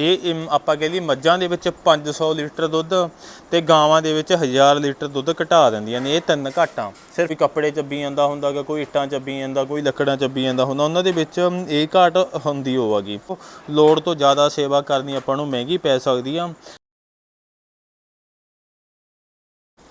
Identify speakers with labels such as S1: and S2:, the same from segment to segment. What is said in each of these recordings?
S1: ਇਹ ਇਮ- ਆਪਾਂ ਕਹਿ ਲਈ ਮੱਝਾਂ ਦੇ ਵਿੱਚ 500 ਲੀਟਰ ਦੁੱਧ ਤੇ ਗਾਵਾਂ ਦੇ ਵਿੱਚ 1000 ਲੀਟਰ ਦੁੱਧ ਘਟਾ ਦਿੰਦੀਆਂ ਨੇ, ਇਹ ਤਿੰਨ ਘਾਟਾਂ। ਸਿਰਫ ਕੱਪੜੇ ਚੱਬੀ ਜਾਂਦਾ ਹੁੰਦਾਗਾ ਕੋਈ ਇੱਟਾਂ ਚੱਬੀ ਜਾਂਦਾ, ਕੋਈ ਲੱਕੜਾਂ ਚੱਬੀ ਜਾਂਦਾ ਹੁੰਦਾ, ਉਹਨਾਂ ਦੇ ਵਿੱਚ ਇਹ ਘਾਟ ਹੁੰਦੀ ਹੋਵੇਗੀ। ਲੋੜ ਤੋਂ ਜ਼ਿਆਦਾ ਸੇਵਾ ਕਰਨੀ ਆਪਾਂ ਨੂੰ ਮਹਿੰਗੀ ਪੈ ਸਕਦੀ ਆ।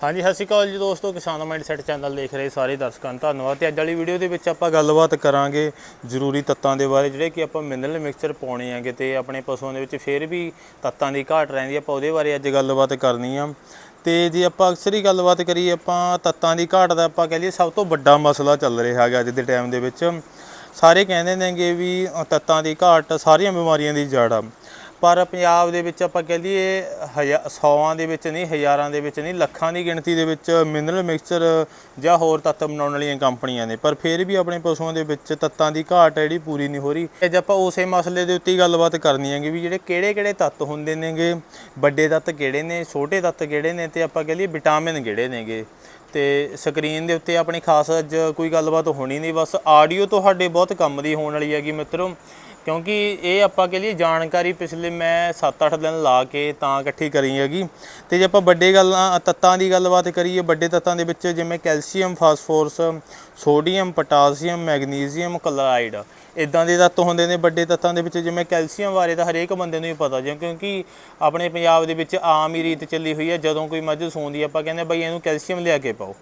S1: ਹਾਂਜੀ, ਸਤਿ ਸ਼੍ਰੀ ਅਕਾਲ ਜੀ ਦੋਸਤੋ, ਕਿਸਾਨ ਮਾਈਂਡਸੈਟ ਚੈਨਲ ਦੇਖ ਰਹੇ ਸਾਰੇ ਦਰਸ਼ਕਾਂ ਨੂੰ, ਧੰਨਵਾਦ। ਤੇ ਅੱਜ ਵਾਲੀ ਵੀਡੀਓ ਦੇ ਵਿੱਚ ਆਪਾਂ ਗੱਲਬਾਤ ਕਰਾਂਗੇ ਜ਼ਰੂਰੀ ਤੱਤਾਂ ਦੇ ਬਾਰੇ, ਜਿਹੜੇ ਕਿ ਆਪਾਂ ਮਿਨਰਲ ਮਿਕਸਚਰ ਪਾਉਣੇ ਆਗੇ ਤੇ ਆਪਣੇ ਪਸ਼ੂਆਂ ਦੇ ਵਿੱਚ ਫਿਰ ਵੀ ਤੱਤਾਂ ਦੀ ਘਾਟ ਰਹਿੰਦੀ ਆਪਾਂ ਉਹਦੇ ਬਾਰੇ ਅੱਜ ਗੱਲਬਾਤ ਕਰਨੀ ਆ। ਤੇ ਜੇ ਆਪਾਂ ਅਕਸਰ ਹੀ ਗੱਲਬਾਤ ਕਰੀਏ, ਆਪਾਂ ਤੱਤਾਂ ਦੀ ਘਾਟ ਦਾ ਆਪਾਂ ਕਹਿ ਲਈਏ ਸਭ ਤੋਂ ਵੱਡਾ ਮਸਲਾ ਚੱਲ ਰਿਹਾ ਹੈਗਾ ਅੱਜ ਦੇ ਟਾਈਮ ਦੇ ਵਿੱਚ। ਸਾਰੇ ਕਹਿੰਦੇ ਨੇਗੇ ਵੀ ਤੱਤਾਂ ਦੀ ਘਾਟ ਸਾਰੀਆਂ ਬਿਮਾਰੀਆਂ ਦੀ ਜੜ ਆ। ਪਰ ਪੰਜਾਬ ਦੇ ਵਿੱਚ ਆਪਾਂ ਕਹਿ ਲਈਏ, ਹਜ਼ਾ- ਸੌਆਂ ਦੇ ਵਿੱਚ ਨਹੀਂ, ਹਜ਼ਾਰਾਂ ਦੇ ਵਿੱਚ ਨਹੀਂ, ਲੱਖਾਂ ਦੀ ਗਿਣਤੀ ਦੇ ਵਿੱਚ ਮਿਨਰਲ ਮਿਕਸਚਰ ਜਾਂ ਹੋਰ ਤੱਤ ਬਣਾਉਣ ਵਾਲੀਆਂ ਕੰਪਨੀਆਂ ਨੇ। ਪਰ ਫਿਰ ਵੀ ਆਪਣੇ ਪਸ਼ੂਆਂ ਦੇ ਵਿੱਚ ਤੱਤਾਂ ਦੀ ਘਾਟ ਹੈ ਜਿਹੜੀ ਪੂਰੀ ਨਹੀਂ ਹੋ ਰਹੀ। ਅੱਜ ਆਪਾਂ ਉਸੇ ਮਸਲੇ ਦੇ ਉੱਤੇ ਗੱਲਬਾਤ ਕਰਨੀ ਹੈਗੀ ਵੀ ਜਿਹੜੇ ਕਿਹੜੇ ਕਿਹੜੇ ਤੱਤ ਹੁੰਦੇ ਨੇਗੇ, ਵੱਡੇ ਤੱਤ ਕਿਹੜੇ ਨੇ, ਛੋਟੇ ਤੱਤ ਕਿਹੜੇ ਨੇ ਤੇ ਆਪਾਂ ਕਹਿ ਲਈਏ ਵਿਟਾਮਿਨ ਕਿਹੜੇ ਨੇਗੇ। ਤੇ ਸਕਰੀਨ ਦੇ ਉੱਤੇ ਆਪਣੀ ਖਾਸ ਅੱਜ ਕੋਈ ਗੱਲਬਾਤ ਹੋਣੀ ਨਹੀਂ, ਬਸ ਆਡੀਓ ਤੁਹਾਡੇ ਬਹੁਤ ਕੰਮ ਦੀ ਹੋਣ ਵਾਲੀ ਹੈਗੀ ਮਿੱਤਰੋ। ਕਿਉਂਕਿ ਇਹ ਆਪਾਂ ਕੇ ਲਈ ਜਾਣਕਾਰੀ ਪਿਛਲੇ ਮੈਂ 7-8 ਦਿਨ ਲਾ ਕੇ ਤਾਂ ਇਕੱਠੀ ਕਰੀ ਹੈਗੀ। ਤੇ ਜੇ ਆਪਾਂ ਵੱਡੇ ਗੱਲਾਂ ਤੱਤਾਂ ਦੀ ਗੱਲਬਾਤ ਕਰੀਏ, ਵੱਡੇ ਤੱਤਾਂ ਦੇ ਵਿੱਚ ਜਿਵੇਂ calcium, phosphorus, sodium, potassium magnesium chloride ਇਦਾਂ ਦੇ ਤੱਤ ਹੁੰਦੇ ਨੇ ਵੱਡੇ ਤੱਤਾਂ ਦੇ ਵਿੱਚ। ਜਿਵੇਂ ਕੈਲਸ਼ੀਅਮ ਬਾਰੇ ਤਾਂ ਹਰੇਕ ਬੰਦੇ ਨੂੰ ਹੀ ਪਤਾ ਜਿਉਂ ਕਿਉਂਕਿ ਆਪਣੇ ਪੰਜਾਬ ਦੇ ਵਿੱਚ ਆਮ ਹੀ ਰੀਤ ਚੱਲੀ ਹੋਈ ਹੈ। ਜਦੋਂ ਕੋਈ ਮੱਝ ਸੂੰਦੀ ਆਪਾਂ ਕਹਿੰਦੇ ਬਈ ਇਹਨੂੰ ਕੈਲਸ਼ੀਅਮ ਲਿਆ ਕੇ ਪਾਓ।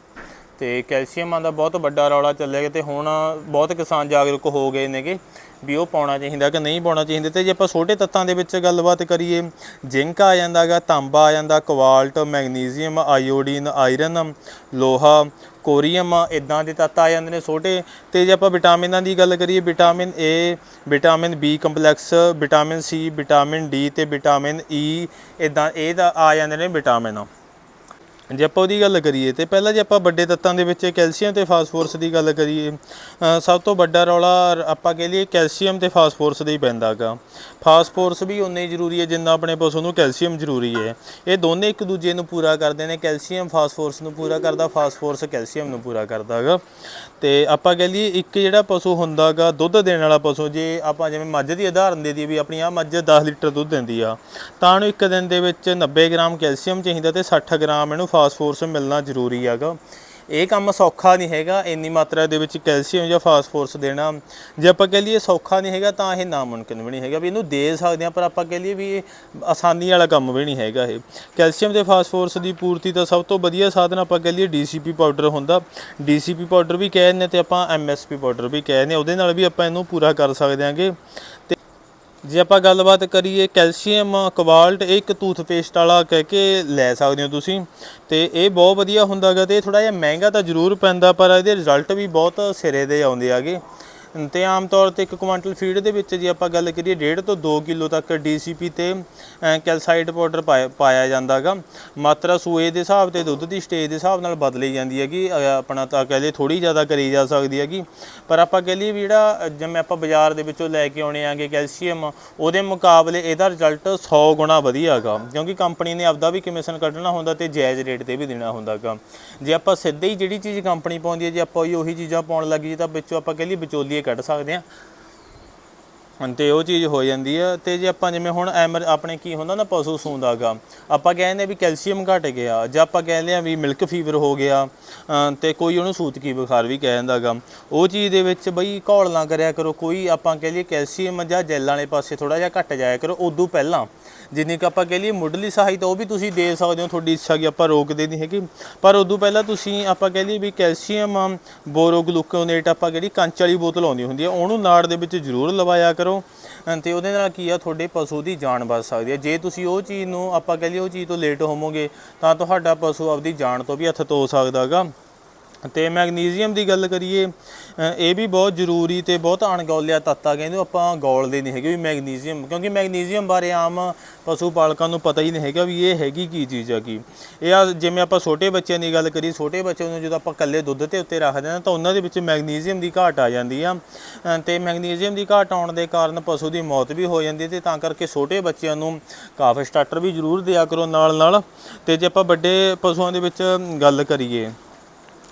S1: ਤੇ ਕੈਲਸ਼ੀਅਮਾਂ ਦਾ ਬਹੁਤ ਵੱਡਾ ਰੌਲਾ ਚੱਲਿਆ ਗਿਆ ਤੇ ਹੁਣ ਬਹੁਤ ਕਿਸਾਨ ਜਾਗਰੂਕ ਹੋ ਗਏ ਨੇਗੇ ਵੀ ਉਹ ਪਾਉਣਾ ਚਾਹੀਦਾ ਕਿ ਨਹੀਂ ਪਾਉਣਾ ਚਾਹੀਦਾ। ਤੇ ਜੇ ਆਪਾਂ ਛੋਟੇ ਤੱਤਾਂ ਦੇ ਵਿੱਚ ਗੱਲਬਾਤ ਕਰੀਏ, ਜ਼ਿੰਕ ਆ ਜਾਂਦਾਗਾ ਤਾਂਬਾ ਆ ਜਾਂਦਾ ਕੋਬਾਲਟ ਮੈਗਨੀਸੀਅਮ ਆਇਓਡੀਨ, ਆਇਰਨ, ਲੋਹਾ, ਕੋਰੀਅਮ ਇਦਾਂ ਦੇ ਤੱਤ ਆ ਜਾਂਦੇ ਨੇ ਛੋਟੇ। ਤੇ ਜੇ ਆਪਾਂ ਵਿਟਾਮਿਨਾਂ ਦੀ ਗੱਲ ਕਰੀਏ, vitamin A vitamin B complex, vitamin C vitamin D ਤੇ ਵਿਟਾਮਿਨ e, ਈ ਇਦਾਂ ਇਹ ਦਾ ਆ ਜਾਂਦੇ ਨੇ ਵਿਟਾਮਿਨ। ਜੇ ਆਪਾਂ ਉਹਦੀ ਗੱਲ ਕਰੀਏ ਤੇ ਪਹਿਲਾਂ ਜੇ ਆਪਾਂ ਵੱਡੇ ਤੱਤਾਂ ਦੇ ਵਿੱਚ ਕੈਲਸ਼ੀਅਮ ਤੇ ਫਾਸਫੋਰਸ ਦੀ ਗੱਲ ਕਰੀਏ ਸਭ ਤੋਂ ਵੱਡਾ ਰੌਲਾ ਆਪਾਂ ਕਹਿ ਲਈਏ ਕੈਲਸ਼ੀਅਮ ਤੇ ਫਾਸਫੋਰਸ ਦਾ ਹੀ ਪੈਂਦਾਗਾ ਫਾਸਫੋਰਸ ਵੀ ਉਨੇ ਹੀ ਜ਼ਰੂਰੀ ਹੈ ਜਿੰਨਾ ਆਪਣੇ ਪਸ਼ੂ ਨੂੰ ਕੈਲਸ਼ੀਅਮ ਜ਼ਰੂਰੀ ਹੈ। ਇਹ ਦੋਨੇ ਇੱਕ ਦੂਜੇ ਨੂੰ ਪੂਰਾ ਕਰਦੇ ਨੇ, ਕੈਲਸ਼ੀਅਮ ਫਾਸਫੋਰਸ ਨੂੰ ਪੂਰਾ ਕਰਦਾ, ਫਾਸਫੋਰਸ ਕੈਲਸ਼ੀਅਮ ਨੂੰ ਪੂਰਾ ਕਰਦਾਗਾ ਤੇ ਆਪਾਂ ਕਹਿ ਲਈਏ ਇੱਕ ਜਿਹੜਾ ਪਸ਼ੂ ਹੁੰਦਾਗਾ ਦੁੱਧ ਦੇਣ ਵਾਲਾ ਪਸ਼ੂ, ਜੇ ਆਪਾਂ ਜਿਵੇਂ ਮੱਝ ਦੀ ਉਦਾਹਰਨ ਦੇ ਦਈਏ ਵੀ ਆਪਣੀ ਆ ਮੱਝ 10 ਲੀਟਰ ਦੁੱਧ ਦਿੰਦੀ ਆ, ਤਾਂ ਉਹਨੂੰ ਇੱਕ ਦਿਨ ਦੇ ਵਿੱਚ 90 ਗ੍ਰਾਮ ਕੈਲਸ਼ੀਅਮ ਚਾਹੀਦਾ ਤੇ 60 ਗ੍ਰਾਮ ਇਹਨੂੰ ਫਾਸਫੋਰਸ ਮਿਲਣਾ ਜ਼ਰੂਰੀ ਹੈਗਾ। ਇਹ ਕੰਮ ਸੌਖਾ ਨਹੀਂ ਹੈਗਾ, ਇੰਨੀ ਮਾਤਰਾ ਦੇ ਵਿੱਚ ਕੈਲਸ਼ੀਅਮ ਜਾਂ ਫਾਸਫੋਰਸ ਦੇਣਾ। ਜੇ ਆਪਾਂ ਕਹਿ ਲਈਏ ਸੌਖਾ ਨਹੀਂ ਹੈਗਾ, ਤਾਂ ਇਹ ਨਾਮੁਮਕਿਨ ਵੀ ਨਹੀਂ ਹੈਗਾ। ਵੀ ਇਹਨੂੰ ਦੇ ਸਕਦੇ ਆ ਪਰ ਆਪਾਂ ਕਹਿ ਲਈਏ ਵੀ ਇਹ ਆਸਾਨੀ ਵਾਲਾ ਕੰਮ ਵੀ ਨਹੀਂ ਹੈਗਾ ਇਹ। ਕੈਲਸ਼ੀਅਮ ਤੇ ਫਾਸਫੋਰਸ ਦੀ ਪੂਰਤੀ ਦਾ ਸਭ ਤੋਂ ਵਧੀਆ ਸਾਧਨ ਆਪਾਂ ਕਹਿ ਲਈਏ ਡੀਸੀਪੀ ਪਾਊਡਰ ਹੁੰਦਾ। ਡੀਸੀਪੀ ਪਾਊਡਰ ਵੀ ਕਹਿ ਦਿੰਦੇ ਤੇ ਆਪਾਂ ਐਮਐਸਪੀ ਪਾਊਡਰ ਵੀ ਕਹਿ ਦਿੰਦੇ ਉਹਦੇ ਨਾਲ ਵੀ ਆਪਾਂ ਇਹਨੂੰ ਪੂਰਾ ਕਰ ਸਕਦੇ ਆਂਗੇ ਜੇ ਆਪਾਂ ਗੱਲਬਾਤ ਕਰੀਏ ਕੈਲਸ਼ੀਅਮ ਕਵਾਲਟ ਇਹ ਇੱਕ ਟੂਥਪੇਸਟ ਵਾਲਾ ਕਹਿ ਕੇ ਲੈ ਸਕਦੇ ਹੋ ਤੁਸੀਂ। ਤੇ ਇਹ ਬਹੁਤ ਵਧੀਆ ਹੁੰਦਾਗਾ ਤੇ ਥੋੜਾ ਜਿਹਾ ਮਹਿੰਗਾ ਤਾਂ ਜ਼ਰੂਰ ਪੈਂਦਾ, ਪਰ ਇਹਦੇ ਰਿਜ਼ਲਟ ਵੀ ਬਹੁਤ ਸਿਰੇ ਦੇ ਆਉਂਦੇ ਆਗੇ। ਤੇ ਆਮ ਤੌਰ ਤੇ ਇੱਕ ਕੁਆਂਟਲ ਫੀਡ ਦੇ ਵਿੱਚ ਜੇ ਆਪਾਂ ਗੱਲ ਕਰੀਏ 1.5 ਤੋਂ 2 ਕਿਲੋ ਤੱਕ ਡੀਸੀਪੀ ਤੇ ਅ, ਕੈਲਸਾਈਡ ਪਾਊਡਰ ਪਾਇਆ- ਪਾਇਆ ਜਾਂਦਾਗਾ। ਮਾਤਰਾ ਸੂਏ ਦੇ ਹਿਸਾਬ ਤੇ ਦੁੱਧ ਦੀ ਸਟੇਜ ਦੇ ਹਿਸਾਬ ਨਾਲ ਬਦਲੀ ਜਾਂਦੀ ਹੈਗੀ। ਅ, ਆਪਣਾ ਤਾਂ ਕਹਿ ਲਈਏ ਥੋੜੀ ਜ਼ਿਆਦਾ ਕਰੀ ਜਾ ਸਕਦੀ ਹੈਗੀ। ਪਰ ਆਪਾਂ ਕਹਿ ਲਈਏ ਵੀ ਜਿਹੜਾ ਜਿਵੇਂ ਆਪਾਂ ਬਾਜ਼ਾਰ ਦੇ ਵਿੱਚੋਂ ਲੈ ਕੇ ਆਉਣੇ ਆਗੇ ਕੈਲਸ਼ੀਅਮ ਉਹਦੇ ਮੁਕਾਬਲੇ ਇਹਦਾ ਰਿਜ਼ਲਟ 100 ਗੁਣਾ ਵਧੀਆ ਹੈਗਾ ਕਿਉਂਕਿ ਕੰਪਨੀ ਨੇ ਆਪਦਾ ਵੀ ਕਮਿਸ਼ਨ ਕੱਢਣਾ ਹੁੰਦਾ ਤੇ ਜਾਇਜ਼ ਰੇਟ ਤੇ ਵੀ ਦੇਣਾ ਹੁੰਦਾਗਾ। ਜੇ ਆਪਾਂ ਸਿੱਧੇ ਹੀ ਜਿਹੜੀ ਚੀਜ਼ ਕੰਪਨੀ ਪਾਉਂਦੀ ਹੈ ਜੇ ਆਪਾਂ ਉਹੀ ਉਹੀ ਚੀਜ਼ਾਂ ਪਾਉਣ ਲੱਗ ਜੀ ਤਾਂ ਵਿੱਚੋਂ ਆਪਾਂ ਕਹਿ ਲਈਏ ਵਿਚੋਲੀ ਕੱਢ ਸਕਦੇ ਹਾਂ ਤੇ ਉਹ ਚੀਜ਼ ਹੋ ਜਾਂਦੀ ਆ, ਤੇ ਜੇ ਆਪਾਂ ਜਿਵੇਂ ਹੁਣ ਐਮਰ ਆਪਣੇ ਕੀ ਹੁੰਦਾ ਨਾ ਪਸ਼ੂ ਸੂੰਦਾਗਾ ਆਪਾਂ ਕਹਿੰਦੇ ਵੀ ਕੈਲਸ਼ੀਅਮ ਘਟ ਗਿਆ, ਜਾਂ ਆਪਾਂ ਕਹਿੰਦੇ ਆ ਵੀ ਮਿਲਕ ਫੀਵਰ ਹੋ ਗਿਆ ਅਮ ਤੇ ਕੋਈ ਉਹਨੂੰ ਸੂਤਕੀ ਬੁਖਾਰ ਵੀ ਕਹਿ ਜਾਂਦਾਗਾ ਉਹ ਚੀਜ਼ ਦੇ ਵਿੱਚ ਬਈ ਘੋਲ ਨਾ ਕਰਿਆ ਕਰੋ, ਕੋਈ ਆਪਾਂ ਕਹਿ ਲਈਏ ਕੈਲਸ਼ੀਅਮ ਜਾਂ ਜੈਲਾਂ ਵਾਲੇ ਪਾਸੇ ਥੋੜਾ ਜਿਹਾ ਘਟ ਜਾਇਆ ਕਰੋ, ਉਦੋਂ ਪਹਿਲਾਂ। ਜਿੰਨੀ ਕੁ ਆਪਾਂ ਕਹਿ ਲਈਏ ਮੁੱਢਲੀ ਸਹਾਇਤਾ, ਉਹ ਵੀ ਤੁਸੀਂ ਦੇ ਸਕਦੇ ਹੋ, ਤੁਹਾਡੀ ਇੱਛਾ ਕਿ ਆਪਾਂ ਰੋਕਦੇ ਨਹੀਂ ਹੈਗੀ। ਪਰ ਉਦੋਂ ਪਹਿਲਾਂ ਤੁਸੀਂ ਆਪਾਂ ਕਹਿ ਲਈਏ ਵੀ ਕੈਲਸ਼ੀਅਮ ਬੋਰੋਗਲੂਕੋਨੇਟ ਆਪਾਂ ਜਿਹੜੀ ਕੰਚ ਵਾਲੀ ਬੋਤਲ ਆਉਂਦੀ ਹੁੰਦੀ ਹੈ ਉਹਨੂੰ ਨਾੜ ਦੇ ਵਿੱਚ ਜ਼ਰੂਰ ਲਵਾਇਆ ਕਰੋ। ਅਹ ਤੇ ਉਹਦੇ ਨਾਲ ਕੀ ਆ, ਤੁਹਾਡੇ ਪਸ਼ੂ ਦੀ ਜਾਨ ਬਚ ਸਕਦੀ ਹੈ। ਜੇ ਤੁਸੀਂ ਉਹ ਚੀਜ਼ ਨੂੰ, ਆਪਾਂ ਕਹਿ ਲਈਏ ਉਹ ਚੀਜ਼ ਤੋਂ ਲੇਟ ਹੋਵੋਗੇ, ਤਾਂ ਤੁਹਾਡਾ ਪਸ਼ੂ ਆਪਦੀ ਜਾਨ ਤੋਂ ਵੀ ਹੱਥ ਧੋ ਸਕਦਾਗਾ। ਤੇ ਮੈਗਨੀਜ਼ੀਅਮ ਦੀ ਗੱਲ ਕਰੀਏ ਇਹ ਵੀ ਬਹੁਤ ਜ਼ਰੂਰੀ ਤੇ ਬਹੁਤ ਅਣਗੌਲਿਆ ਤੱਤ ਆ ਕਹਿੰਦੇ ਆਪਾਂ ਗੌਲਦੇ ਨਹੀਂ ਹੈਗੇ ਵੀ ਮੈਗਨੀਜ਼ੀਅਮ ਕਿਉਂਕਿ ਮੈਗਨੀਜ਼ੀਅਮ ਬਾਰੇ ਆਮ ਪਸ਼ੂ ਪਾਲਕਾਂ ਨੂੰ ਪਤਾ ਹੀ ਨਹੀਂ ਹੈਗਾ ਵੀ ਇਹ ਹੈਗੀ ਕੀ ਚੀਜ਼ ਆ ਕੀ ਇਹ ਆ ਜਿਵੇਂ ਆਪਾਂ ਛੋਟੇ ਬੱਚਿਆਂ ਦੀ ਗੱਲ ਕਰੀਏ ਛੋਟੇ ਬੱਚਿਆਂ ਨੂੰ ਜਦੋਂ ਆਪਾਂ ਇਕੱਲੇ ਦੁੱਧ ਤੇ ਉੱਤੇ ਰੱਖਦੇ ਹਾਂ ਤਾਂ ਉਹਨਾਂ ਦੇ ਵਿੱਚ ਮੈਗਨੀਜ਼ੀਅਮ ਦੀ ਘਾਟ ਆ ਜਾਂਦੀ ਆ। ਅ, ਤੇ ਮੈਗਨੀਜ਼ੀਅਮ ਦੀ ਘਾਟ ਆਉਣ ਦੇ ਕਾਰਨ ਪਸ਼ੂ ਦੀ ਮੌਤ ਵੀ ਹੋ ਜਾਂਦੀ ਹੈ ਤੇ ਤਾਂ ਕਰਕੇ ਛੋਟੇ ਬੱਚਿਆਂ ਨੂੰ ਕਾਫ ਸਟਾਰਟਰ ਵੀ ਜ਼ਰੂਰ ਦਿਆ ਕਰੋ ਨਾਲ ਨਾਲ ਤੇ ਜੇ ਆਪਾਂ ਵੱਡੇ ਪਸ਼ੂਆਂ ਦੇ ਵਿੱਚ ਗੱਲ ਕਰੀਏ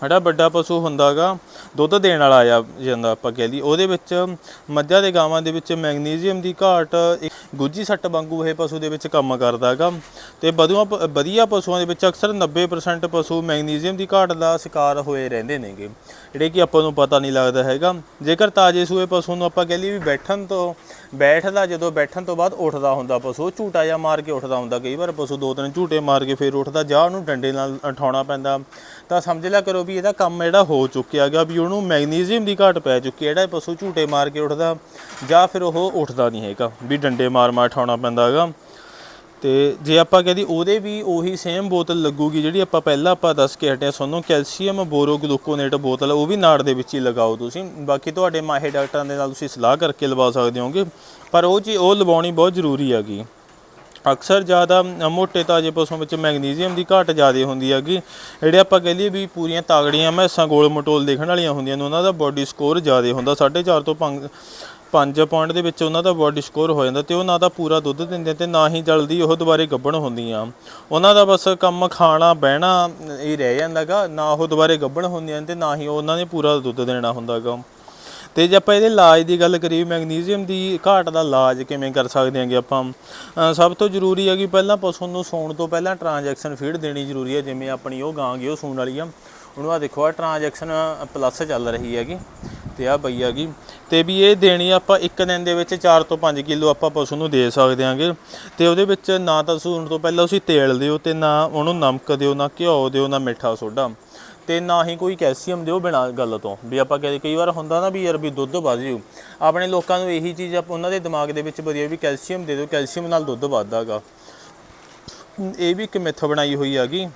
S1: ਜਿਹੜਾ ਵੱਡਾ ਪਸ਼ੂ ਹੁੰਦਾਗਾ, ਦੁੱਧ ਦੇਣ ਵਾਲਾ ਆ ਜਾਂਦਾ ਆਪਾਂ ਕਹਿ ਲਈ ਉਹਦੇ ਵਿੱਚ ਮੱਝਾਂ ਦੇ ਗਾਵਾਂ ਦੇ ਵਿੱਚ ਮੈਗਨੀਜ਼ੀਅਮ ਦੀ ਘਾਟ, ਇੱਕ- ਗੁੱਜੀ ਸੱਟ ਵਾਂਗੂ ਇਹ ਪਸ਼ੂ ਦੇ ਵਿੱਚ ਕੰਮ ਕਰਦਾ ਹੈਗਾ ਤੇ ਬਦੂਆਂ ਪ- ਵਧੀਆ ਪਸ਼ੂਆਂ ਦੇ ਵਿੱਚ ਅਕਸਰ 90% ਪਸ਼ੂ ਮੈਗਨੀਜ਼ੀਅਮ ਦੀ ਘਾਟ ਦਾ ਸ਼ਿਕਾਰ ਹੋਏ ਰਹਿੰਦੇ ਨੇਗੇ। ਜਿਹੜੇ ਕਿ ਆਪਾਂ ਨੂੰ ਪਤਾ ਨਹੀਂ ਲੱਗਦਾ ਹੈਗਾ। ਜੇਕਰ ਤਾਜੇ ਸੂਏ ਪਸ਼ੂ ਨੂੰ ਆਪਾਂ ਕਹਿ ਲਈਏ ਵੀ ਬੈਠਣ ਤੋਂ ਬੈਠਦਾ, ਜਦੋਂ ਬੈਠਣ ਤੋਂ ਬਾਅਦ ਉੱਠਦਾ ਹੁੰਦਾ ਪਸ਼ੂ। ਝੂਟਾ ਜਾਂ ਮਾਰ ਕੇ ਉੱਠਦਾ ਹੁੰਦਾ ਕਈ ਵਾਰ ਪਸ਼ੂ, ਦੋ ਤਿੰਨ ਝੂਟੇ ਮਾਰ ਕੇ ਫਿਰ ਉੱਠਦਾ, ਜਾਂ ਉਹਨੂੰ ਡੰਡੇ ਨਾਲ ਉਠਾਉਣਾ ਪੈਂਦਾ। ਤਾਂ ਸਮਝ ਲਿਆ ਕਰੋ ਵੀ ਇਹਦਾ ਕੰਮ ਜਿਹੜਾ ਹੋ ਚੁੱਕਿਆ ਗਿਆ, ਵੀ ਉਹਨੂੰ ਮੈਗਨੀਜ਼ੀਅਮ ਦੀ ਘਾਟ ਪੈ ਚੁੱਕੀ ਹੈ, ਜਿਹੜਾ ਪਸ਼ੂ ਝੂਟੇ ਮਾਰ ਕੇ ਉੱਠਦਾ, ਜਾਂ ਫਿਰ ਉਹ ਉੱਠਦਾ ਨਹੀਂ ਹੈਗਾ, ਵੀ ਡੰਡੇ ਮਾਰ ਮਾਰ ਉਠਾਉਣਾ ਪੈਂਦਾ ਹੈਗਾ। ਤੇ ਜੇ ਆਪਾਂ ਕਹਦੀ ਉਹਦੇ ਵੀ ਉਹੀ ਸੇਮ ਬੋਤਲ ਲੱਗੂਗੀ ਜਿਹੜੀ ਆਪਾਂ ਪਹਿਲਾਂ ਆਪਾਂ ਦੱਸ ਕੇ ਹਟਿਆ ਤੁਹਾਨੂੰ, ਕੈਲਸ਼ੀਅਮ ਬੋਰੋਗਲੂਕੋਨੇਟ ਬੋਤਲ, ਉਹ ਵੀ ਨਾੜ ਦੇ ਵਿੱਚ ਹੀ ਲਗਾਓ ਤੁਸੀਂ। ਬਾਕੀ ਤੁਹਾਡੇ ਮਾਹਿਰ ਡਾਕਟਰਾਂ ਦੇ ਨਾਲ ਤੁਸੀਂ ਸਲਾਹ ਕਰਕੇ ਲਵਾ ਸਕਦੇ ਹੋਗੇ, ਪਰ ਉਹ ਚੀਜ਼ ਉਹ ਲਵਾਉਣੀ ਬਹੁਤ ਜ਼ਰੂਰੀ ਹੈਗੀ। ਅਕਸਰ ਜ਼ਿਆਦਾ ਮੋਟੇ ਤਾਜੇ ਪਸ਼ੂਆਂ ਵਿੱਚ ਮੈਗਨੀਜ਼ੀਅਮ ਦੀ ਘਾਟ ਜ਼ਿਆਦਾ ਹੁੰਦੀ ਹੈਗੀ। ਜਿਹੜੇ ਆਪਾਂ ਕਹਿ ਲਈਏ ਵੀ ਪੂਰੀਆਂ ਤਾਗੜੀਆਂ, ਮੈਸਾਂ ਗੋਲ ਮਟੋਲ ਦੇਖਣ ਵਾਲੀਆਂ ਹੁੰਦੀਆਂ ਨੇ, ਉਹਨਾਂ ਦਾ ਬਾਡੀ ਸਕੋਰ ਜ਼ਿਆਦਾ ਹੁੰਦਾ 4.5 ਤੋਂ 5 5 ਪੁਆਇੰਟ ਦੇ ਵਿੱਚ ਉਹਨਾਂ ਦਾ ਬੋਡੀ ਸਕੋਰ ਹੋ ਜਾਂਦਾ ਤੇ ਉਹ ਨਾ ਤਾਂ ਪੂਰਾ ਦੁੱਧ ਦਿੰਦੇ ਤੇ ਨਾ ਹੀ ਜਲਦੀ ਉਹ ਦੁਬਾਰੇ ਗੱਭਣ ਹੁੰਦੀਆਂ। ਉਹਨਾਂ ਦਾ ਬਸ ਕੰਮ ਖਾਣਾ, ਬਹਿਣਾ ਇਹ ਰਹਿ ਜਾਂਦਾਗਾ, ਨਾ ਉਹ ਦੁਬਾਰੇ ਗੱਭਣ ਹੁੰਦੀਆਂ ਨੇ ਤੇ ਨਾ ਹੀ ਉਹਨਾਂ ਨੇ ਪੂਰਾ ਦੁੱਧ ਦੇਣਾ ਹੁੰਦਾਗਾ। ਤੇ ਜੇ ਆਪਾਂ ਇਹਦੇ ਇਲਾਜ ਦੀ ਗੱਲ ਕਰੀਏ, ਮੈਗਨੀਜ਼ੀਅਮ ਦੀ ਘਾਟ ਦਾ ਇਲਾਜ ਕਿਵੇਂ ਕਰ ਸਕਦੇ ਹਾਂਗੇ ਆਪਾਂ? ਸਭ ਤੋਂ ਜ਼ਰੂਰੀ ਹੈ ਕਿ ਪਹਿਲਾਂ ਪਸ਼ੂ ਨੂੰ ਸੌਣ ਤੋਂ ਪਹਿਲਾਂ ਟ੍ਰਾਂਜੈਕਸ਼ਨ ਫੀਡ ਦੇਣੀ ਜ਼ਰੂਰੀ ਹੈ ਜਿਵੇਂ ਆਪਣੀ ਉਹ ਗਾਂ ਗੀ ਉਹ ਸੌਣ ਵਾਲੀ ਆ। ਉਹਨੂੰ ਆ ਦੇਖੋ ਆ ਟ੍ਰਾਂਜੈਕਸ਼ਨ ਪਲੱਸ ਚੱਲ ਰਹੀ ਹੈਗੀ। ਤੇ ਆ ਪਈ ਹੈਗੀ ਤੇ ਵੀ ਇਹ ਦੇਣੀ ਆਪਾਂ ਇੱਕ ਦਿਨ ਦੇ ਵਿੱਚ 4 ਤੋਂ 5 ਕਿਲੋ ਆਪਾਂ ਪਸ਼ੂ ਨੂੰ ਦੇ ਸਕਦੇ ਹਾਂਗੇ ਤੇ ਉਹਦੇ ਵਿੱਚ ਨਾ ਤਾਂ ਸੂਣ ਤੋਂ ਪਹਿਲਾਂ ਤੁਸੀਂ ਤੇਲ ਦਿਓ ਤੇ ਨਾ ਉਹਨੂੰ ਨਮਕ ਦਿਓ, ਨਾ ਘਿਓ ਦਿਓ, ਨਾ ਮਿੱਠਾ ਸੋਡਾ। ਤੇ ਨਾ ਹੀ ਕੋਈ ਕੈਲਸ਼ੀਅਮ ਦਿਓ ਬਿਨਾਂ ਗੱਲ ਤੋਂ। ਵੀ ਆਪਾਂ ਕਹਿੰਦੇ ਕਈ ਵਾਰ ਹੁੰਦਾ ਨਾ ਵੀ ਯਾਰ ਵੀ ਦੁੱਧ ਵੱਧ ਜੂ। ਆਪਣੇ ਲੋਕਾਂ ਨੂੰ ਇਹੀ ਚੀਜ਼ ਆਪ- ਉਹਨਾਂ ਦੇ ਦਿਮਾਗ ਦੇ ਵਿੱਚ ਵਧੀਆ ਵੀ ਕੈਲਸ਼ੀਅਮ ਦੇ ਦਿਓ, ਕੈਲਸ਼ੀਅਮ ਨਾਲ ਦੁੱਧ ਵੱਧਦਾਗਾ ਇਹ ਵੀ ਇੱਕ ਮਿੱਥ ਬਣਾਈ ਹੋਈ ਹੈਗੀ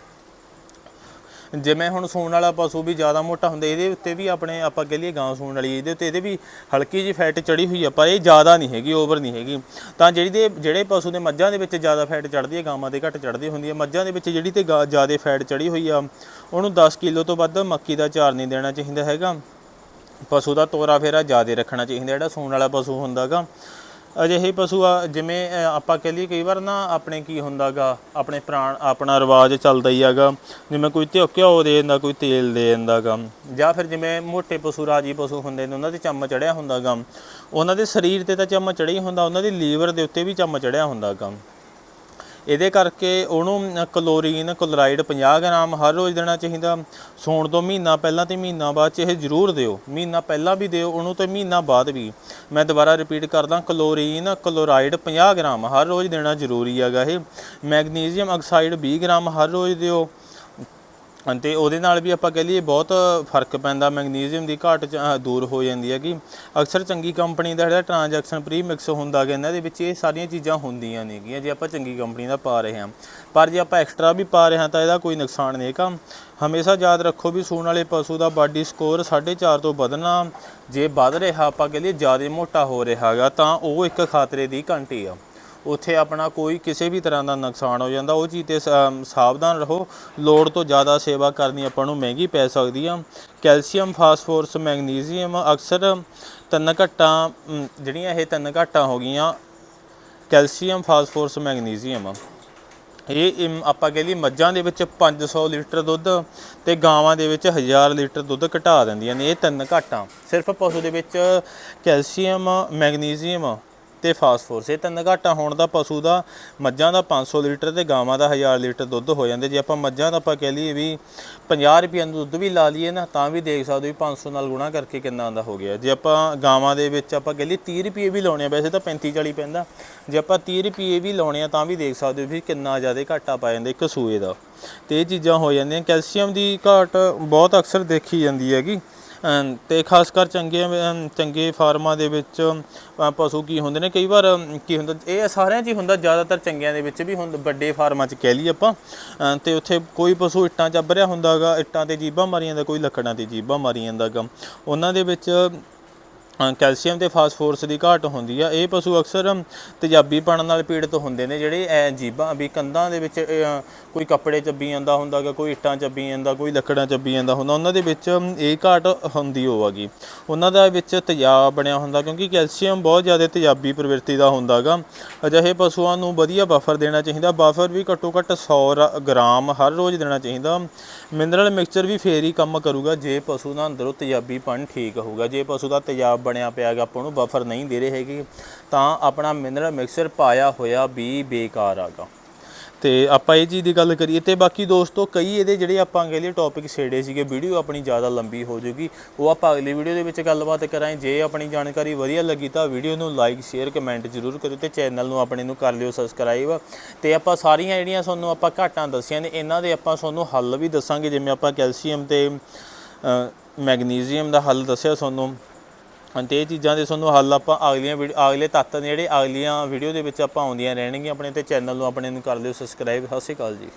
S1: ਜਿਵੇਂ ਹੁਣ ਸੂਣ ਵਾਲਾ ਪਸ਼ੂ ਵੀ ਜ਼ਿਆਦਾ ਮੋਟਾ ਹੁੰਦਾ, ਇਹਦੇ ਉੱਤੇ ਵੀ ਆਪਣੇ ਆਪਾਂ ਕਹ ਲਈਏ ਗਾਂ ਸੂਣ ਵਾਲੀ, ਇਹਦੇ ਉੱਤੇ ਇਹਦੇ ਵੀ ਹਲਕੀ ਜਿਹੀ ਫੈਟ ਚੜੀ ਹੋਈ ਆ, ਪਰ ਇਹ ਜ਼ਿਆਦਾ ਨਹੀਂ ਹੈਗੀ ਓਵਰ ਨਹੀਂ ਹੈਗੀ। ਤਾਂ ਜਿਹੜੀ ਦੇ, ਜਿਹੜੇ ਪਸ਼ੂ ਦੇ ਮੱਝਾਂ ਦੇ ਵਿੱਚ ਜ਼ਿਆਦਾ ਫੈਟ ਚੜਦੀ ਹੈ ਗਾਵਾਂ ਦੇ ਘੱਟ ਚੜਦੀ ਹੁੰਦੀ ਹੈ ਮੱਝਾਂ ਦੇ ਵਿੱਚ ਜਿਹੜੀ ਤੇ ਗਾ- ਜ਼ਿਆਦਾ ਫੈਟ ਚੜੀ ਹੋਈ ਆ, ਉਹਨੂੰ 10 ਕਿਲੋ ਤੋਂ ਵੱਧ ਮੱਕੀ ਦਾ ਚਾਰ ਨਹੀਂ ਦੇਣਾ ਚਾਹੀਦਾ ਹੈਗਾ। ਪਸ਼ੂ ਦਾ ਤੋਰਾ ਫੇਰਾ ਜ਼ਿਆਦਾ ਰੱਖਣਾ ਚਾਹੀਦਾ, ਜਿਹੜਾ ਸੂਣ ਵਾਲਾ ਪਸ਼ੂ ਹੁੰਦਾਗਾ। ਅਜਿਹੇ ਪਸ਼ੂ ਆ ਜਿਵੇਂ ਅ, ਆਪਾਂ ਕਹ ਲਈਏ ਕਈ ਵਾਰ ਨਾ ਆਪਣੇ ਕੀ ਹੁੰਦਾਗਾ ਆਪਣੇ ਪ੍ਰਾਣ ਆਪਣਾ ਰਿਵਾਜ ਚੱਲਦਾ ਹੀ ਹੈਗਾ ਜਿਵੇਂ ਕੋਈ ਧਿਓ ਘਿਓ ਦੇ ਦਿੰਦਾ ਕੋਈ ਤੇਲ ਦੇ ਦਿੰਦਾਗਾ। ਜਾਂ ਫਿਰ ਜਿਵੇਂ ਮੋਟੇ ਪਸ਼ੂ ਰਾਜੀ ਪਸ਼ੂ ਹੁੰਦੇ ਨੇ ਉਹਨਾਂ ਤੇ ਚੰਮ ਚੜਿਆ ਹੁੰਦਾਗਾ। ਉਹਨਾਂ ਦੇ ਸਰੀਰ ਤੇ ਤਾਂ ਚੰਮ ਚੜਿਆ ਹੀ ਹੁੰਦਾ ਉਹਨਾਂ ਦੀ ਲੀਵਰ ਦੇ ਉੱਤੇ ਵੀ ਚੰਮ ਚੜਿਆ ਹੁੰਦਾਗਾ। ਇਹਦੇ ਕਰਕੇ ਉਹਨੂੰ ਕਲੋਰੀਨ, ਕਲੋਰਾਈਡ 50 ਗ੍ਰਾਮ ਹਰ ਰੋਜ਼ ਦੇਣਾ ਚਾਹੀਦਾ। ਸੌਣ ਤੋਂ ਮਹੀਨਾ ਪਹਿਲਾਂ ਤੇ ਮਹੀਨਾ ਬਾਅਦ ਚ ਇਹ ਜ਼ਰੂਰ ਦਿਓ। ਮਹੀਨਾ ਪਹਿਲਾਂ ਵੀ ਦਿਓ, ਉਹਨੂੰ ਤੇ ਮਹੀਨਾ ਬਾਅਦ ਵੀ। ਮੈਂ ਦੁਬਾਰਾ ਰਿਪੀਟ ਕਰਦਾ, ਕਲੋਰੀਨ, ਕਲੋਰਾਈਡ 50 ਗ੍ਰਾਮ ਹਰ ਰੋਜ਼ ਦੇਣਾ ਜ਼ਰੂਰੀ ਹੈਗਾ ਇਹ। ਮੈਗਨੀਜ਼ੀਅਮ ਆਕਸਾਈਡ 20 ਗ੍ਰਾਮ ਹਰ ਰੋਜ਼ ਦਿਓ। ਅਤੇ ਉਹਦੇ ਨਾਲ ਵੀ ਆਪਾਂ ਕਹ ਲਈਏ ਬਹੁਤ ਫ਼ਰਕ ਪੈਂਦਾ, ਮੈਗਨੀਜ਼ੀਅਮ ਦੀ ਘਾਟ ਦੂਰ ਹੋ ਜਾਂਦੀ ਹੈਗੀ ਅਕਸਰ ਚੰਗੀ ਕੰਪਨੀ ਦਾ ਜਿਹੜਾ ਟ੍ਰਾਂਜੈਕਸ਼ਨ ਪ੍ਰੀ ਮਿਕਸ ਹੁੰਦਾ ਗਾ, ਇਹਨਾਂ ਦੇ ਵਿੱਚ ਇਹ ਸਾਰੀਆਂ ਚੀਜ਼ਾਂ ਹੁੰਦੀਆਂ ਨੇਗੀਆਂ ਜੇ ਆਪਾਂ ਚੰਗੀ ਕੰਪਨੀ ਦਾ ਪਾ ਰਹੇ ਹਾਂ। ਪਰ ਜੇ ਆਪਾਂ ਐਕਸਟਰਾ ਵੀ ਪਾ ਰਹੇ ਹਾਂ ਤਾਂ ਇਹਦਾ ਕੋਈ ਨੁਕਸਾਨ ਨਹੀਂ ਹੈਗਾ। ਹਮੇਸ਼ਾ ਯਾਦ ਰੱਖੋ ਵੀ ਸੂਣ ਵਾਲੇ ਪਸ਼ੂ ਦਾ ਬਾਡੀ ਸਕੋਰ 4.5 ਤੋਂ ਵਧਣਾ, ਜੇ ਵੱਧ ਰਿਹਾ, ਆਪਾਂ ਕਹ ਲਈਏ ਜ਼ਿਆਦਾ ਮੋਟਾ ਹੋ ਰਿਹਾ ਹੈਗਾ ਤਾਂ ਉਹ ਇੱਕ ਖਤਰੇ ਦੀ ਘੰਟੀ ਆ। ਉੱਥੇ ਆਪਣਾ ਕੋਈ ਕਿਸੇ ਵੀ ਤਰ੍ਹਾਂ ਦਾ ਨੁਕਸਾਨ ਹੋ ਜਾਂਦਾ, ਉਹ ਚੀਜ਼ ਤੇ ਸਾਵਧਾਨ ਰਹੋ। ਲੋੜ ਤੋਂ ਜ਼ਿਆਦਾ ਸੇਵਾ ਕਰਨੀ ਆਪਾਂ ਨੂੰ ਮਹਿੰਗੀ ਪੈ ਸਕਦੀ ਆ। ਕੈਲਸ਼ੀਅਮ, ਫਾਸਫੋਰਸ, ਮੈਗਨੀਜ਼ੀਅਮ ਅਕਸਰ ਤਿੰਨ ਘੱਟਾਂ ਜਿਹੜੀਆਂ ਇਹ ਤਿੰਨ ਘੱਟਾਂ ਹੋ ਗਈਆਂ, ਕੈਲਸ਼ੀਅਮ, ਫਾਸਫੋਰਸ, ਮੈਗਨੀਜ਼ੀਅਮ। ਇਹ, ਇਮ- ਆਪਾਂ ਕਹ ਲਈ ਮੱਝਾਂ ਦੇ ਵਿੱਚ 500 ਲੀਟਰ ਦੁੱਧ ਤੇ ਗਾਵਾਂ ਦੇ ਵਿੱਚ 1000 ਲੀਟਰ ਦੁੱਧ ਘਟਾ ਦਿੰਦੀਆਂ ਨੇ, ਇਹ ਤਿੰਨ ਘਾਟਾਂ। ਸਿਰਫ ਪਸ਼ੂ ਦੇ ਵਿੱਚ ਕੈਲਸ਼ੀਅਮ, ਮੈਗਨੀਜ਼ੀਅਮ ਤੇ ਫਾਸਫੋਰਸ ਇਹ ਤਿੰਨ ਘਾਟਾ ਹੋਣ ਦਾ ਪਸ਼ੂ ਦਾ ਮੱਝਾਂ ਦਾ 500 ਲੀਟਰ ਤੇ ਗਾਵਾਂ ਦਾ 1000 ਲੀਟਰ ਦੁੱਧ ਹੋ ਜਾਂਦੇ। ਜੇ ਆਪਾਂ ਮੱਝਾਂ ਦਾ ਆਪਾਂ ਕਹਿ ਲਈਏ ਵੀ 50 ਰੁਪਏ ਦਾ ਦੁੱਧ ਵੀ ਲਾ ਲਈਏ ਨਾ, ਤਾਂ ਵੀ ਦੇਖ ਸਕਦੇ ਹੋ ਵੀ 500 ਨਾਲ ਗੁਣਾ ਕਰਕੇ ਕਿੰਨਾ ਦਾ ਹੋ ਗਿਆ। ਜੇ ਆਪਾਂ ਗਾਵਾਂ ਦੇ ਵਿੱਚ ਆਪਾਂ ਕਹਿ ਲਈਏ 30 ਰੁਪਏ ਵੀ ਲਾਉਣੇ ਆ, ਵੈਸੇ ਤਾਂ 35 40 ਪੈਂਦਾ। ਜੇ ਆਪਾਂ 30 ਰੁਪਏ ਵੀ ਲਾਉਣੇ ਆ, ਤਾਂ ਵੀ ਦੇਖ ਸਕਦੇ ਹੋ ਵੀ ਕਿੰਨਾ ਜ਼ਿਆਦਾ ਘਾਟਾ ਪਾ ਜਾਂਦਾ ਇੱਕ ਸੂਏ ਦਾ। ਤੇ ਇਹ ਚੀਜ਼ਾਂ ਹੋ ਜਾਂਦੀਆਂ। ਕੈਲਸ਼ੀਅਮ ਦੀ ਘਾਟ ਬਹੁਤ ਅਕਸਰ ਦੇਖੀ ਜਾਂਦੀ ਹੈਗੀ। ਤੇ ਖਾਸ ਕਰ ਚੰਗੇ ਚੰਗੇ ਫਾਰਮਾਂ ਦੇ ਵਿੱਚ ਪਸ਼ੂ ਕੀ ਹੁੰਦੇ ਨੇ? ਕਈ ਵਾਰ ਕੀ ਹੁੰਦਾ ਇਹ ਸਾਰਿਆਂ 'ਚ ਹੀ ਹੁੰਦਾ ਜ਼ਿਆਦਾਤਰ ਚੰਗਿਆਂ ਦੇ ਵਿੱਚ ਵੀ ਹੁੰਦਾ ਵੱਡੇ ਫਾਰਮਾਂ 'ਚ ਕਹਿ ਲਈ ਆਪਾਂ। ਅ, ਤੇ ਉੱਥੇ ਕੋਈ ਪਸ਼ੂ ਇੱਟਾਂ ਚੱਬ ਰਿਹਾ ਹੁੰਦਾਗਾ ਇੱਟਾਂ ਤੇ ਜੀਬਾਂ ਮਾਰੀਆਂ ਜਾਂਦਾ ਕੋਈ ਲੱਕੜਾਂ ਤੇ ਜੀਬਾਂ ਮਾਰੀ ਜਾਂਦਾਗਾ। ਉਹਨਾਂ ਦੇ ਵਿੱਚ ਕੈਲਸ਼ੀਅਮ ਤੇ ਫਾਸਫੋਰਸ ਦੀ ਘਾਟ ਹੁੰਦੀ ਆ। ਇਹ ਪਸ਼ੂ ਅਕਸਰ ਤੇਜ਼ਾਬੀਪਣ ਨਾਲ ਪੀੜਤ ਹੁੰਦੇ ਨੇ, ਜਿਹੜੇ ਐ ਜੀਬਾਂ, ਵੀ ਕੰਧਾਂ ਦੇ ਵਿੱਚ ਕੋਈ ਕੱਪੜੇ ਚੱਬੀ ਜਾਂਦਾ ਹੁੰਦਾਗਾ ਕੋਈ ਇੱਟਾਂ ਚੱਬੀ ਜਾਂਦਾ, ਕੋਈ ਲੱਕੜਾਂ ਚੱਬੀ ਜਾਂਦਾ ਹੁੰਦਾ, ਉਹਨਾਂ ਦੇ ਵਿੱਚ ਇਹ ਘਾਟ ਹੁੰਦੀ ਹੋਵੇਗੀ। ਉਹਨਾਂ ਦਾ ਵਿੱਚ ਤੇਜ਼ਾਬ ਬਣਿਆ ਹੁੰਦਾ, ਕਿਉਂਕਿ ਕੈਲਸ਼ੀਅਮ ਬਹੁਤ ਜ਼ਿਆਦਾ ਤੇਜ਼ਾਬੀ ਪ੍ਰਵਿਰਤੀ ਦਾ ਹੁੰਦਾਗਾ ਅਜਿਹੇ ਪਸ਼ੂਆਂ ਨੂੰ ਵਧੀਆ ਬਫਰ ਦੇਣਾ ਚਾਹੀਦਾ। ਬਫਰ ਵੀ ਘੱਟੋ ਘੱਟ 100 ਰ- ਗ੍ਰਾਮ ਹਰ ਰੋਜ਼ ਦੇਣਾ ਚਾਹੀਦਾ। ਮਿਨਰਲ ਮਿਕਸਚਰ ਵੀ ਫੇਰ ਹੀ ਕੰਮ ਕਰੂਗਾ, ਜੇ ਪਸ਼ੂ ਦਾ ਅੰਦਰੋਂ ਤੇਜ਼ਾਬੀਪਣ ਠੀਕ ਹੋਊਗਾ। ਜੇ ਪਸ਼ੂ ਦਾ ਤੇਜ਼ਾਬ ਬਣਿਆ ਪਿਆ ਹੈਗਾ ਆਪਾਂ ਨੂੰ ਬਫਰ ਨਹੀਂ ਦੇ ਰਹੇ ਹੈਗੇ ਤਾਂ ਆਪਣਾ ਮਿਨਰਲ ਮਿਕਸਰ ਪਾਇਆ ਹੋਇਆ ਵੀ ਬੇਕਾਰ ਆਗਾ ਤੇ ਆਪਾਂ ਇਹ ਚੀਜ਼ ਦੀ ਗੱਲ ਕਰੀਏ ਤੇ ਬਾਕੀ ਦੋਸਤੋ ਕਈ ਇਹਦੇ ਜਿਹੜੇ ਆਪਾਂ ਅਗਲੇ ਟੌਪਿਕ ਛੇੜੇ ਸੀਗੇ ਵੀਡੀਓ ਆਪਣੀ ਜ਼ਿਆਦਾ ਲੰਬੀ ਹੋ ਜੂਗੀ ਉਹ ਆਪਾਂ ਅਗਲੀ ਵੀਡੀਓ ਦੇ ਵਿੱਚ ਗੱਲਬਾਤ ਕਰਾਂ ਜੇ ਆਪਣੀ ਜਾਣਕਾਰੀ ਵਧੀਆ ਲੱਗੀ ਤਾਂ ਵੀਡੀਓ ਨੂੰ ਲਾਈਕ ਸ਼ੇਅਰ ਕਮੈਂਟ ਜ਼ਰੂਰ ਕਰਿਓ ਤੇ ਚੈਨਲ ਨੂੰ ਆਪਣੇ ਨੂੰ ਕਰ ਲਿਓ ਸਬਸਕ੍ਰਾਈਬ ਤੇ ਆਪਾਂ ਸਾਰੀਆਂ ਜਿਹੜੀਆਂ ਤੁਹਾਨੂੰ ਆਪਾਂ ਘਾਟਾਂ ਦੱਸੀਆਂ ਨੇ ਇਹਨਾਂ ਦੇ ਆਪਾਂ ਤੁਹਾਨੂੰ ਹੱਲ ਵੀ ਦੱਸਾਂਗੇ। ਜਿਵੇਂ ਆਪਾਂ ਕੈਲਸ਼ੀਅਮ ਤੇ ਅ, ਮੈਗਨੀਜ਼ੀਅਮ ਦਾ ਹੱਲ ਦੱਸਿਆ ਤੁਹਾਨੂੰ। ਹਾਂ ਤੇ ਇਹ ਚੀਜ਼ਾਂ ਦੇ ਤੁਹਾਨੂੰ ਹੱਲ ਆਪਾਂ ਅਗਲੀਆਂ ਵੀਡੀਓ ਅਗਲੇ ਤੱਤ ਨੇ ਜਿਹੜੇ ਅਗਲੀਆਂ ਵੀਡੀਓ ਦੇ ਵਿੱਚ ਆਪਾਂ ਆਉਂਦੀਆਂ ਰਹਿਣਗੀਆਂ। ਆਪਣੇ ਤੇ ਚੈਨਲ ਨੂੰ ਆਪਣੇ ਨੂੰ ਕਰ ਲਿਓ ਸਬਸਕ੍ਰਾਈਬ ਸਤਿ ਸ਼੍ਰੀ ਅਕਾਲ ਜੀ।